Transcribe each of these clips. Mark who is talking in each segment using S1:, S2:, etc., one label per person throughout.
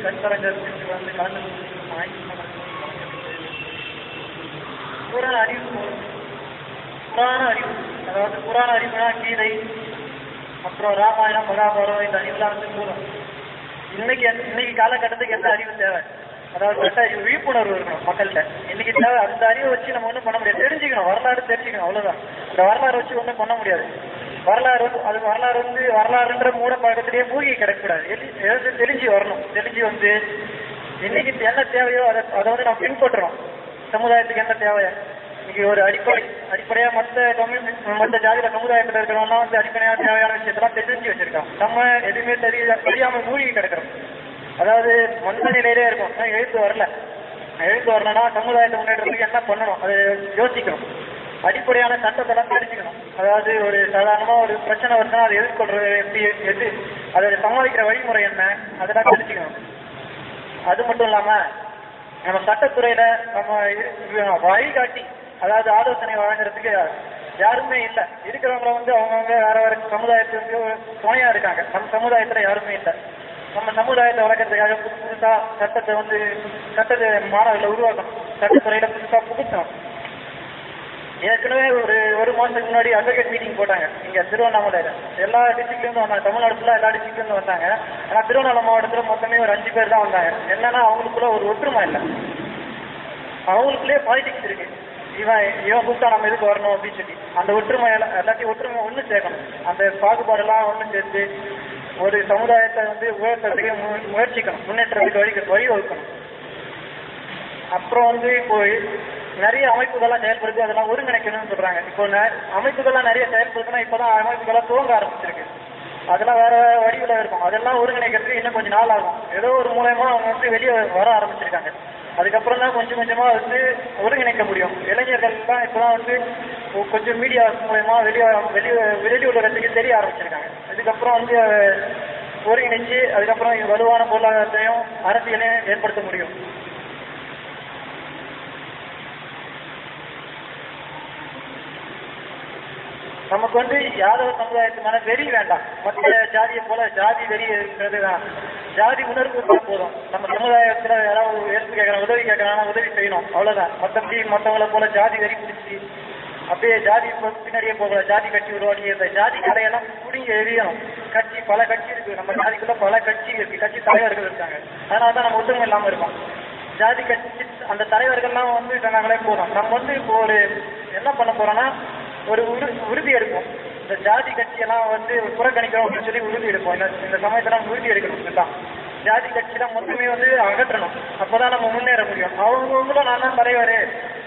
S1: வந்து கலந்து புராண அறிவு புராண அறிவு. அதாவது புராண அறிவுனா கீதை அப்புறம் ராமாயணம் மகாபாரதம் இந்த அறிவுலாம் வந்து போதும். இன்னைக்கு எந்த- இன்னைக்கு காலகட்டத்துக்கு எந்த அறிவு தேவை? அதாவது கட்ட அறிவு விழிப்புணர்வு இருக்கணும் மக்கள்கிட்ட. இன்னைக்கு தேவை அந்த அறிவை வச்சு நம்ம ஒன்றும் பண்ண முடியாது. தெரிஞ்சுக்கணும் வரலாறு தெரிஞ்சுக்கணும் அவ்வளவுதான். இந்த வரலாறு வச்சு ஒன்றும் பண்ண முடியாது. வரலாறு அது வரலாறு வந்து வரலாறுன்ற மூட பழக்கத்திலேயே மூழ்கி கிடக்கக்கூடாது. எது- தெரிஞ்சு வரணும். தெரிஞ்சு வந்து இன்னைக்கு என்ன தேவையோ அதை அதை வந்து நம்ம பின்பற்றுறோம் சமுதாயத்துக்கு என்ன தேவையா. இன்னைக்கு ஒரு அடிப்படை அடிப்படையா மற்ற தமிழ் மற்ற ஜாதியில சமுதாயத்துல இருக்கிறவங்கலாம் வந்து அடிப்படையா தேவையான விஷயத்தெல்லாம் தெரிஞ்சு வச்சிருக்கோம் நம்ம எதுவுமே தெரிய தெரியாம மூழ்கி கிடக்கிறோம். அதாவது மந்த நிலையிலே இருக்கும். எழுத்து வரல. எழுத்து வரலன்னா சமுதாயத்தை முன்னேற்றத்துக்கு என்ன பண்ணணும்? அதை யோசிக்கணும். அடிப்படையான சட்டத்தெல்லாம் தெரிஞ்சுக்கணும் அதாவது ஒரு சாதாரணமா ஒரு பிரச்சனை வருதுன்னா அதை எதிர்கொள்றது எப்படி எது அதை சமாளிக்கிற வழிமுறை என்ன அதெல்லாம் தெரிஞ்சுக்கணும் அது மட்டும் இல்லாம நம்ம சட்டத்துறையில நம்ம வழிகாட்டி அதாவது ஆலோசனை வழங்குறதுக்கு யாருமே இல்லை. இருக்கிறவங்கள வந்து அவங்கவுங்க வேற வேற சமுதாயத்துக்கு வந்து துணையா இருக்காங்க. நம்ம சமுதாயத்துல யாருமே இல்லை. நம்ம சமுதாயத்தை வளர்க்கறதுக்காக புதுசா சட்டத்தை வந்து சட்டத்தை மாணவர்களை உருவாக்கணும். சட்டத்துறையில புதுசா புகுத்தணும். ஏற்கனவே ஒரு ஒரு மாசத்துக்கு முன்னாடி அட்வொகேட் மீட்டிங் போட்டாங்க. இங்க திருவண்ணாமலையில எல்லா டிஸ்ட்ரிக்ட்ல இருந்து வந்தாங்க. தமிழ்நாடு எல்லா டிஸ்ட்ரிக்ட்ல இருந்து வந்தாங்க. ஆனா திருவண்ணாமலை மாவட்டத்துல மொத்தமே ஒரு அஞ்சு பேர் தான் வந்தாங்க. என்னன்னா அவங்களுக்குள்ள ஒரு ஒற்றுமை இல்லை. அவங்களுக்குள்ளே பாலிடிக்ஸ் இருக்கு. இவன் இவன் கூப்பிட்டா நம்ம எதுக்கு வரணும் அப்படின்னு சொல்லி. அந்த ஒற்றுமை எல்லாம் எல்லாத்தையும் ஒற்றுமை ஒண்ணு சேர்க்கணும். அந்த பாகுபாடெல்லாம் ஒண்ணு சேர்த்து ஒரு சமுதாயத்தை வந்து உயர்த்ததுக்கு மு- முயற்சிக்கணும். முன்னேற்றத்துக்கு வழி வழி வகுக்கணும் அப்புறம் வந்து இப்போ நிறைய அமைப்புகள்லாம் செயல்படுது அதெல்லாம் ஒருங்கிணைக்கணும்னு சொல்றாங்க. இப்போ அமைப்புகள்லாம் நிறைய செயல்படுதுன்னா இப்பதான் அமைப்புகள்லாம் துவங்க ஆரம்பிச்சிருக்கு. அதெல்லாம் வேற வடிவில் இருக்கும். அதெல்லாம் ஒருங்கிணைக்கிறதுக்கு இன்னும் கொஞ்சம் நாள் ஆகும். ஏதோ ஒரு மூலயமா அவங்க வந்து வெளியே வர ஆரம்பிச்சிருக்காங்க. அதுக்கப்புறம் தான் கொஞ்சம் கொஞ்சமா வந்து ஒருங்கிணைக்க முடியும். இளைஞர்கள் தான் இப்பதான் வந்து கொஞ்சம் மீடியா மூலயமா வெளியே வெளியே வெளி உலகத்துக்கு தெரிய ஆரம்பிச்சிருக்காங்க. அதுக்கப்புறம் வந்து ஒருங்கிணைஞ்சு அதுக்கப்புறம் வலுவான பொருளாதாரத்தையும் அரசியலையும் ஏற்படுத்த முடியும். நமக்கு வந்து யாதவ சமுதாயத்து மேல வெறி வேண்டாம். மற்ற ஜாதியை போல ஜாதி வெறி இருக்கிறது தான் ஜாதி உணர்வு இருந்தா போதும். நம்ம சமுதாயத்துல யாராவது எடுத்து கேட்கறாங்க உதவி கேட்கறாங்கன்னா உதவி செய்யணும். அவ்வளவுதான். மற்றபடி மற்றவங்கள போல ஜாதி வெறி பிடிச்சி அப்படியே ஜாதி பின்னாடியே போகல ஜாதி கட்சி உருவாக்கி இந்த ஜாதி கடையெல்லாம் புடிங்க எரியணும் கட்சி பல கட்சி இருக்கு. நம்ம ஜாதிக்குள்ள பல கட்சி இருக்கு. கட்சி தலைவர்கள் இருக்காங்க. அதனால தான் நம்ம ஒத்துமை இல்லாம இருக்கோம். ஜாதி கட்சி அந்த தலைவர்கள்லாம் வந்து சொன்னாங்களே போதும். நம்ம வந்து இப்போ ஒரு என்ன பண்ண போறோம்னா ஒரு உறுதி எடுப்போம். இந்த ஜாதி கட்சியெல்லாம் வந்து புறக்கணிக்கிறோம் அப்படின்னு சொல்லி உறுதி எடுப்போம். இந்த இந்த சமயத்துல நம்ம உறுதி எடுக்கணும் இதுதான். ஜாதி தான் மொத்தமே வந்து அகற்றணும். அப்பதான் நம்ம முன்னேற முடியும். அவங்கவுங்களும் நான் தான் தலைவர்.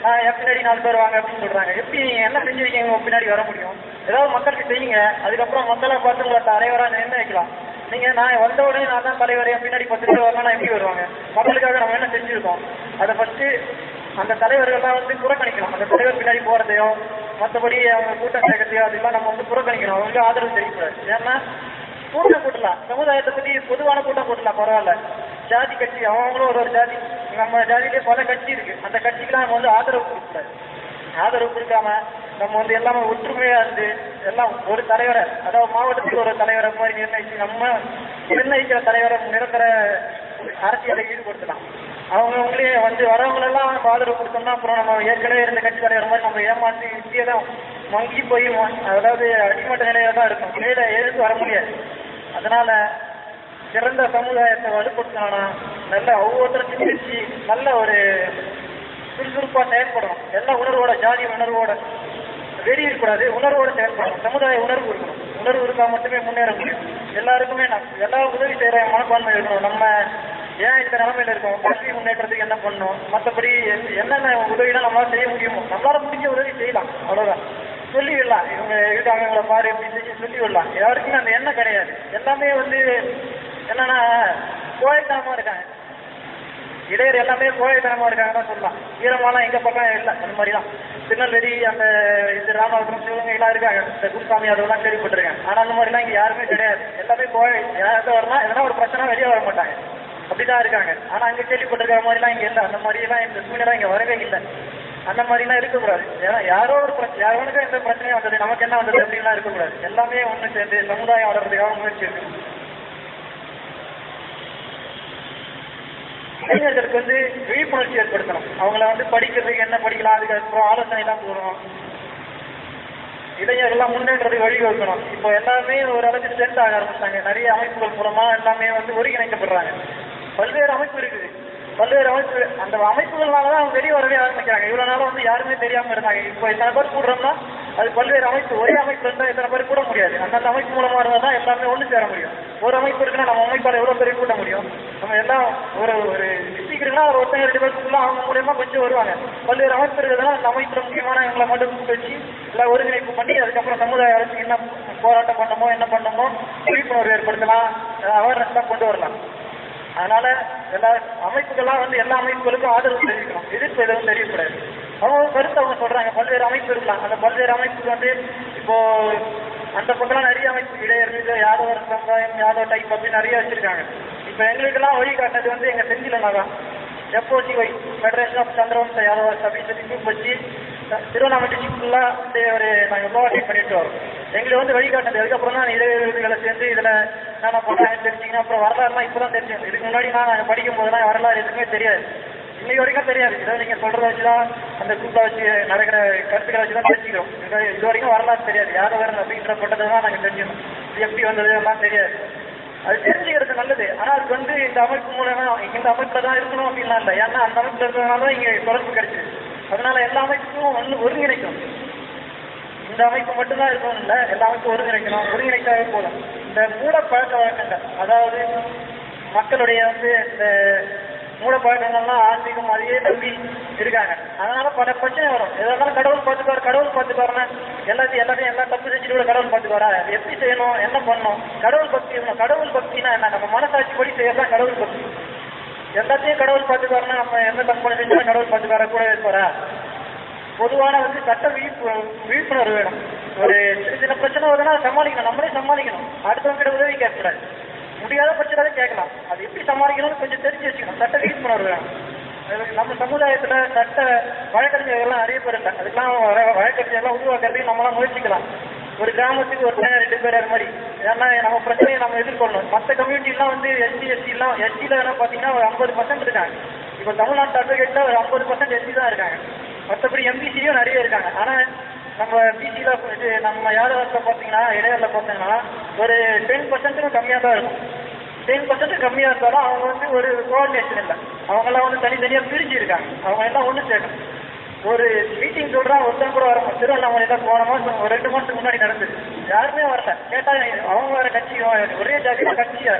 S1: நான் என் பின்னாடி நாலு பேர் வாங்க அப்படின்னு சொல்றாங்க. எப்படி நீங்க என்ன செஞ்சிருக்கீங்க? உங்க பின்னாடி வர முடியும். ஏதாவது மக்களுக்கு செய்யுங்க. அதுக்கப்புறம் மக்களை பார்த்து உங்களை தலைவரா நிர்ணயிக்கலாம். நீங்க நான் வந்த உடனே நான் தான் தலைவர். என் பின்னாடி பத்து பேர் வரலாம் எப்படி வருவாங்க? மக்களுக்காக நம்ம என்ன செஞ்சிருக்கோம்? அதை ஃபர்ஸ்ட் அந்த தலைவர்கள்லாம் வந்து புறக்கணிக்கணும் அந்த தலைவர் பின்னாடி போறதையோ மற்றபடி அவங்க கூட்டம் சேர்க்கறதையோ அதெல்லாம் நம்ம வந்து புறக்கணிக்கணும். அவங்க ஆதரவு தெரியக்கூடாது ஏன்னா கூட்டம் கூட்டலாம். சமுதாயத்தை பத்தி பொதுவான கூட்டம் கூட்டலாம். பரவாயில்ல. ஜாதி கட்சி அவங்களும் ஒரு ஒரு ஜாதி. நம்ம ஜாதியிலே பல கட்சி இருக்கு. அந்த கட்சிக்கெல்லாம் நம்ம வந்து ஆதரவு கொடுக்கக்கூடாது. ஆதரவு கொடுக்காம நம்ம வந்து எல்லாமே ஒற்றுமையா இருந்து எல்லாம் ஒரு தலைவரை அதாவது மாவட்டத்துக்கு ஒரு தலைவரை மாதிரி நிர்ணயிச்சு நம்ம நிர்ணயிக்கிற தலைவரை நிரந்தர அரசியலை ஈடுபடுத்தலாம். அவங்கவுங்களே வந்து வரவங்களெல்லாம் நம்ம ஆதரவு கொடுத்தோம்னா அப்புறம் நம்ம ஏற்கனவே இருந்த கட்சி தலைவர் மாதிரி நம்ம ஏமாற்றி இந்தியா தான் மங்கி போய் அதாவது அடிமட்ட நிலையில தான் இருக்கும். மேல எழுந்து வர முடியாது. அதனால சிறந்த சமுதாயத்தை வலுப்படுத்தணும்னா நல்ல ஒவ்வொருத்தரும் சிந்திச்சு நல்ல ஒரு சுறுசுறுப்பா செயல்படணும். எல்லா உணர்வோட ஜாதி உணர்வோட வெறி இருக்கக்கூடாது. உணர்வோட செயல்படணும். சமுதாய உணர்வு இருக்கணும். உணர்வு இருக்கா மட்டுமே முன்னேற முடியும். எல்லாருக்குமே நம்ம எல்லா உதவி செய்யற மனப்பான்மை இருக்கணும். நம்ம ஏன் இந்த நிலைமையில இருக்கும்? கல்வி முன்னேற்றத்துக்கு என்ன பண்ணும் மற்றபடி என்னென்ன உதவிலாம் நம்மளால செய்ய முடியுமோ நம்மளால முடிஞ்ச உதவி செய்யலாம். அவ்வளவுதான். சொல்லி விடலாம் இவங்க இருக்காங்க இவங்களை பாரு அப்படின்னு சொல்லி சொல்லி விடலாம் யாருக்குமே அந்த எண்ணம் கிடையாது. எல்லாமே வந்து என்னன்னா கோயத்தனமா இருக்காங்க. இடையர் எல்லாமே கோழைத்தனமா இருக்காங்கன்னு சொல்லலாம். ஈரமாலாம் எங்க பக்கம் இல்லை. அந்த மாதிரி தான் திருநெல்வேலி அந்த இது ராமநாதபுரம் சிவகங்கை எல்லாம் இருக்காங்க. இந்த குருசாமி அதெல்லாம் கேள்விப்பட்டிருக்கேன். ஆனா அந்த மாதிரிலாம் இங்க யாருமே கிடையாது. எல்லாமே கோழை யாராவது வரலாம் எதனா ஒரு பிரச்சனை வெளியே வர மாட்டாங்க. அப்படிதான் இருக்காங்க. ஆனா அங்க கேள்விப்பட்டிருக்கிற எல்லாம் இங்க இல்லை. அந்த மாதிரி எல்லாம் இந்த சூழ்நிலை இங்க வரவே இல்லை. அந்த மாதிரிலாம் இருக்கக்கூடாது. ஏன்னா யாரோ ஒரு யாரோனுக்கும் எந்த பிரச்சனையும் வந்தது நமக்கு என்ன வந்தது அப்படின்லாம் இருக்கக்கூடாது. எல்லாமே ஒண்ணு சேர்ந்து சமுதாயம் வளர்றதுக்காக முயற்சி இருக்கு. இளைஞர்களுக்கு வந்து விழிப்புணர்ச்சி ஏற்படுத்தணும். அவங்கள வந்து படிக்கிறதுக்கு என்ன படிக்கலாம் அதுக்கப்புறம் ஆலோசனை எல்லாம் போடணும். இளைஞர்கள்லாம் முன்னேற்றத்துக்கு வழிவகுக்கணும். இப்போ எல்லாமே ஒரு அளவுக்கு ஸ்ட்ரென்த் ஆக ஆரம்பிச்சாங்க நிறைய அமைப்புகள் மூலமா எல்லாமே வந்து ஒருங்கிணைக்கப்படுறாங்க. பல்வேறு அமைப்பு இருக்குது. பல்வேறு அமைப்பு அந்த அமைப்புகள்னால தான் அவங்க வெளியே வரவே ஆரம்பிக்கிறாங்க. இவ்வளவு நாளும் வந்து யாருமே தெரியாம இருந்தாங்க. இப்போ இத்தனை பேர் கூடுறோம்னா அது பல்வேறு அமைப்பு. ஒரே அமைப்பு இருந்தால் இத்தனை பேர் கூட முடியாது. அந்தந்த அமைப்பு மூலமா இருந்தால் தான் எல்லாமே ஒன்று சேர முடியும். ஒரு அமைப்பு இருக்குன்னா நம்ம அமைப்பால் எவ்வளவு பேர் கூட்ட முடியும்? நம்ம எல்லாம் ஒரு ஒரு டிஸ்ட்ரிக்ட்னா ஒரு ஒருத்தங்க ரெண்டு பேருக்குள்ள அவங்க மூலியமா கொஞ்சம் வருவாங்க. பல்வேறு அமைப்பு இருக்கிறதுனால அந்த அமைப்புல முக்கியமான எங்களை மட்டும் கூப்பிட்டு வச்சு எல்லாம் ஒருங்கிணைப்பு பண்ணி அதுக்கப்புறம் சமுதாய அரசு என்ன போராட்டம் பண்ணமோ என்ன பண்ணமோ விழிப்புணர்வு ஏற்படுத்தலாம். அவேர்னஸ் தான் கொண்டு வரலாம். அதனால எல்லா அமைப்புகள்லாம் வந்து எல்லா அமைப்புகளுக்கும் ஆதரவு தெரிவிக்கணும். எதிர்ப்பு எதுவும் தெரியக்கூடாது. அவங்க கருத்து அவங்க சொல்றாங்க. பல்வேறு அமைப்பு இருக்கலாம். அந்த பல்வேறு அமைப்புக்கு வந்து இப்போ அந்த பக்கம்லாம் நிறைய அமைப்பு இடையர்கள் யாதவ சமுதாயம் யாதவ டைப் அப்படின்னு நிறைய வச்சிருக்காங்க. இப்போ எங்களுக்கெல்லாம் வழிகாட்டினது வந்து எங்க செஞ்சிலனா தான் FOC Y federation of Chandravamsa Yadava அப்படின்னு சொல்லி குரூப் வச்சு திருவண்ணாமலை டிஸ்ட்ரிக்ட் ஃபுல்லாக வந்து ஒரு நாங்கள் ப்ரோவாய்ட் பண்ணிட்டு வரோம். எங்களுக்கு வந்து வழிகாட்டினது அதுக்கப்புறம் தான் இளைஞர்களை சேர்ந்து இதில் நான் பண்ணாங்க தெரிஞ்சிங்கன்னா அப்புறம் வரலாறுலாம் இப்போ தான் தெரிஞ்சு இதுக்கு முன்னாடி நான் நாங்கள் படிக்கும் போதெல்லாம் வரலாறு எதுவுமே தெரியாது. இன்னைக்கு வரைக்கும் தெரியாது. இதை நீங்கள் சொல்கிறத வச்சு தான் அந்த குரூப்பில் வச்சு நடக்கிற கருத்துக்களை வச்சு தான் தெரிஞ்சுக்கிறோம். இது இது வரைக்கும் வரலாறு தெரியாது. யாதவர் அப்படின்ற பட்டதை தான் நாங்கள் தெரிஞ்சுக்கணும். இது எப்படி வந்தது எல்லாம் தெரியாது. அது தெரிஞ்சுக்கிறது நல்லது. ஆனா அது வந்து இந்த அமைப்பு மூலமா இந்த அமைப்புல தான் இருக்கணும் அப்படின்லாம் இல்லை. ஏன்னா அந்த அமைப்புல இருக்கிறதுனால தான் இங்க தொடர்பு கிடைச்சது. அதனால எல்லா அமைப்புக்கும் ஒன்று ஒருங்கிணைக்கணும். இந்த அமைப்பு மட்டும்தான் இருக்கணும் இல்லை எல்லா அமைப்பும் ஒருங்கிணைக்கணும். ஒருங்கிணைத்தாவே போதும். இந்த மூட பழக்க வழக்கங்கள் அதாவது மக்களுடைய வந்து இந்த மூட பழக்கங்கள்லாம் ஆன்மீகம் அதையே நம்பி இருக்காங்க. அதனால பல பிரச்சனை வரும். எதாவது கடவுள் பார்த்துக்காரு கடவுள் பார்த்துக்காருன்னா எல்லாத்தையும் எல்லாத்தையும் எல்லா தப்பு செஞ்சுட்டு கூட கடவுள் பார்த்துக்காரா எப்படி செய்யணும்? என்ன பண்ணணும்? கடவுள் பக்தி கடவுள் பக்தினா என்ன? நம்ம மனசாட்சி படி செய்யறதா கடவுள் பக்தி. எல்லாத்தையும் கடவுள் பார்த்துக்காருன்னா நம்ம எந்த தப்பு செஞ்சாலும் கடவுள் பார்த்துக்கார கூட இருப்பாரா? பொதுவான வந்து சட்ட விழிப்பு விழிப்புணர்வு வேணும். ஒரு சின்ன சின்ன பிரச்சனை வருதுன்னா சமாளிக்கணும். நம்மளே சமாளிக்கணும். அடுத்தவங்க கிட்ட உதவி கேட்கக்கூடாது. முடியாத பட்சத்தை கேட்கலாம். அது எப்படி சமாளிக்கணும்னு கொஞ்சம் தெரிஞ்சு வச்சுக்கணும். சட்ட விழிப்புணர்வு வேணும். நம்ம சமுதாயத்துல சட்ட வழக்கறிஞர்கள்லாம் நிறைய பேர் அதுக்கெல்லாம் வழ- வழக்கறிஞர்லாம் உருவாக்குறதுக்கு நம்மளாம் முயற்சிக்கலாம். ஒரு கிராமத்துக்கு ஒருத்தங்க ரெண்டு பேர் அது மாதிரி. ஏன்னா நம்ம பிரச்சனையை நம்ம எதிர்கொள்ளணும். மற்ற கம்யூனிட்டிலாம் வந்து எஸ்சி எஸ்சிலாம் எஸ்சியில் வேணா பார்த்தீங்கன்னா ஒரு ஐம்பது பர்சன்ட் இருக்காங்க. இப்போ தமிழ்நாட்டு அட்வொகேட்டில் ஒரு ஐம்பது பர்சன்ட் எஸ்சி தான் இருக்காங்க. மற்றபடி எம்பிசியும் நிறைய இருக்காங்க. ஆனால் நம்ம பிசியில் இது நம்ம யாதவத்தில் பார்த்தீங்கன்னா இடையில பார்த்தீங்கன்னா ஒரு டென் பர்சன்ட்டுக்கும் கம்மியாக தான் இருக்கும். டென் பர்சன்ட் கம்மியாக இருந்தாலும் அவங்க வந்து ஒரு கோஆர்டினேஷன் இல்லை. அவங்கெல்லாம் வந்து தனித்தனியாக பிரிஞ்சு இருக்காங்க அவங்க எல்லாம் ஒன்று சேர்க்கணும். ஒரு மீட்டிங் சொல்றா ஒருத்தன் கூட வர திருவண்ணாமலையில போன மாசம் ஒரு ரெண்டு மாசத்துக்கு முன்னாடி நடந்தது. யாருமே வரல. கேட்டா அவங்க வேற கட்சி ஒரே ஜாதியில கட்சியா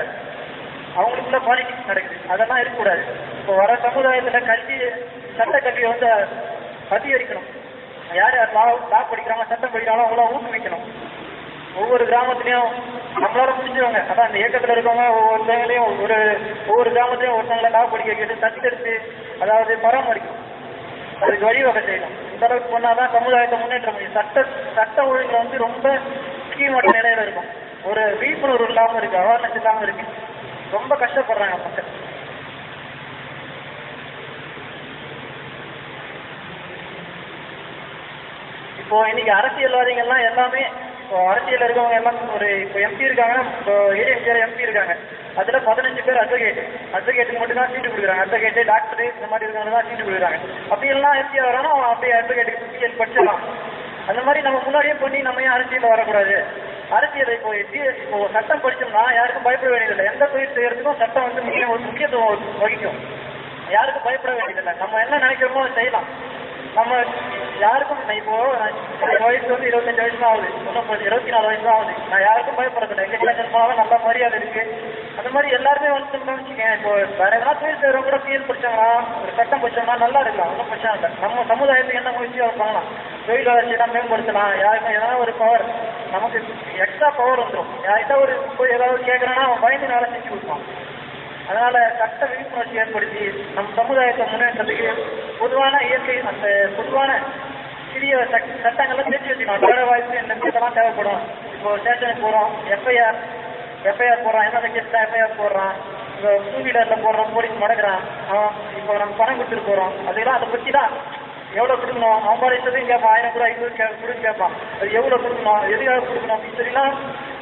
S1: அவங்களுக்குள்ள பாலிடிக்ஸ் நடக்குது. அதெல்லாம் இருக்கக்கூடாது. இப்போ வர சமுதாயத்துல கல்வி சட்ட கல்வியை வந்து அதிகரிக்கணும். யார் யார் லா லா படிக்கிறாங்க சட்டம் படிக்கிறாங்களோ அவங்கள ஊக்குவிக்கணும். ஒவ்வொரு கிராமத்துலயும் நம்மளால முடிஞ்சவங்க. அதான் அந்த இயக்கத்துல இருக்கவங்க ஒவ்வொருத்தவங்களையும் ஒரு ஒவ்வொரு கிராமத்திலையும் ஒருத்தவங்களை லா படிக்க கேட்டு தத்தெடுத்து அதாவது பராமரிக்கணும். அதுக்கு வழிவகை செய்யணும். இந்த அளவுக்கு பண்ணாதான் சமுதாயத்தை முன்னேற்ற முடியும். சட்ட சட்ட ஒழுங்குல வந்து ரொம்ப கீழ்மட்ட நிலையில இருக்கும். ஒரு விழிப்புணர்வு இல்லாம இருக்கு அவேர்னஸ் இல்லாம இருக்கு. ரொம்ப கஷ்டப்படுறாங்க மக்கள். இப்போ இன்னைக்கு அரசியல்வாதிகள்லாம் எல்லாமே இப்போ அரசியல் இருக்கவங்க எல்லாம் ஒரு இப்போ எம்பி இருக்காங்க இப்போ ஏடிஎம்கேல எம்பி இருக்காங்க. அதுல பதினஞ்சு பேர் அட்வொகேட் அட்வொகேட்டுக்கு மட்டும் தான் சீட்டு கொடுக்குறாங்க. அட்வொகேட் டாக்டர் இந்த மாதிரி இருக்கவங்க தான் சீட்டு கொடுக்குறாங்க. அப்படி எல்லாம் எம்பி வரானோ அவன் அப்படியே அட்வொகேட்டுக்கு பிஎல் படிச்சிடலாம். அந்த மாதிரி நம்ம முன்னாடியே பண்ணி நம்ம ஏன் அரசியல் வரக்கூடாது? அரசியல் இப்போ எப்படி இப்போ சட்டம் படிச்சோம்னா யாருக்கும் பயப்பட வேண்டியதில்லை. எந்த தொழில் செய்யறதுக்கும் சட்டம் வந்து முக்கிய ஒரு முக்கியத்துவம் வகிக்கும். யாருக்கும் பயப்பட வேண்டியதில்லை. நம்ம என்ன நினைக்கிறோமோ அதை செய்யலாம். நம்ம யாருக்கும் நான் இப்போ வயசு வந்து இருபத்தஞ்சு வயசு ஆகுது இன்னும் கொஞ்சம் இருபத்தி நாலு வயசு ஆகுது நான் யாருக்கும் பயப்படுறதில்லை எங்க கிளாஸ் போனாலும் நல்லா மரியாதை இருக்கு அந்த மாதிரி எல்லாருமே வந்துட்டோம்னு வச்சுக்கேன் இப்போ வேற எதாவது தொழில் செய்யறவங்க கூட பிஎல் படிச்சாங்களா ஒரு சட்டம் படிச்சாங்கன்னா நல்லா இருக்கலாம் ஒன்றும் பிரச்சனை இல்லை நம்ம சமுதாயத்துக்கு என்ன முயற்சியாக பண்ணலாம் தொழில் வளர்ச்சியெல்லாம் மேம்படுத்தலாம் யாருக்கும் ஏதாவது ஒரு பவர் நமக்கு எக்ஸ்ட்ரா பவர் வந்துடும் யார்கிட்ட ஒரு போய் ஏதாவது கேட்கறேன்னா அவன் பயந்து வேலை செஞ்சு கொடுப்பான் அதனால சட்ட விழிப்புணர்ச்சி ஏற்படுத்தி நம் சமுதாயத்தை முன்னேற்றத்துக்கு பொதுவான இயற்கை அந்த பொதுவான சிறிய சட்டங்கள்லாம் சட்டங்களை தெரிஞ்சு வச்சுக்கணும். வேற வாய்ப்பு இந்த இதெல்லாம் தேவைப்படும். இப்போ ஸ்டேஷனுக்கு போறோம். எஃப்ஐஆர் எஃப்ஐஆர் போடுறான். என்ன கேஸ் தான் எஃப்ஐஆர் போடுறான். இப்போ டூ வீலர்ல போடுறோம் போலீஸ் மடக்குறான். அவன் இப்போ நம்ம பணம் கொடுத்துட்டு போறோம். அதெல்லாம் அதை பத்தி தான் எவ்வளவு கொடுக்கணும்? அவன் பாரு இஷ்டத்தையும் கேட்பான். ஆயிரம் கூட ஐநூறு கே கொடுன்னு கேட்பான். அது எவ்வளவு கொடுக்கணும்? எதுக்காக கொடுக்கணும்? அப்படின்னு சொல்லிலாம்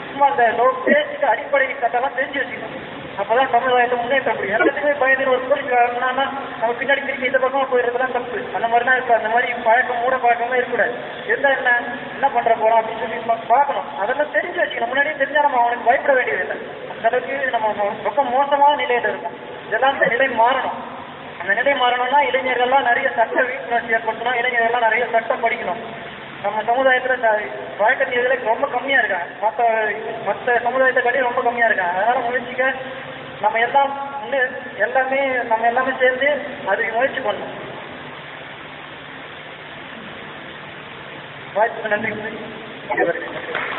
S1: சும்மா அந்த பேசிட்டு அடிப்படை சட்டம்லாம் தெரிஞ்சு வச்சுக்கணும். அப்பதான் சமுதாயத்தை முன்னேற்ற முடியும் எல்லாத்துக்குமே பயந்து ஒரு காரணம்னா வரணும்னா நம்ம பின்னாடி திரும்பி இந்த பக்கம் போயிருக்கலாம் தப்பு. அந்த மாதிரி தான் இருக்கு அந்த மாதிரி பழக்கம் மூட பழக்கமே இருக்கக்கூடாது. இருந்தா என்ன என்ன பண்ற போறோம் அப்படின்னு சொல்லி பா- பார்க்கணும். அதெல்லாம் தெரிஞ்சு வச்சுக்கணும். முன்னாடியே தெரிஞ்சா நம்ம அவனுக்கு பயப்பட வேண்டியதில்லை. அந்த அளவுக்கு நம்ம ரொம்ப மோசமான நிலையில இருக்கும். இதெல்லாம் இந்த நிலை மாறணும். அந்த நிலை மாறணும்னா இளைஞர்கள்லாம் நிறைய சட்ட விழிப்புணர்ச்சி ஏற்படுத்தணும் இளைஞர்கள்லாம் நிறைய சட்டம் படிக்கணும். நம்ம சமுதாயத்துல த- வழக்க ரொம்ப கம்மியா இருக்காங்க. மற்ற மற்ற சமுதாயத்தை கடையில் ரொம்ப கம்மியா இருக்காங்க. அதனால முயற்சிக்க நம்ம எல்லாம் வந்து எல்லாமே நம்ம எல்லாமே சேர்ந்து அதுக்கு முயற்சி பண்ணணும். வாய்ப்புக்கு நன்றி.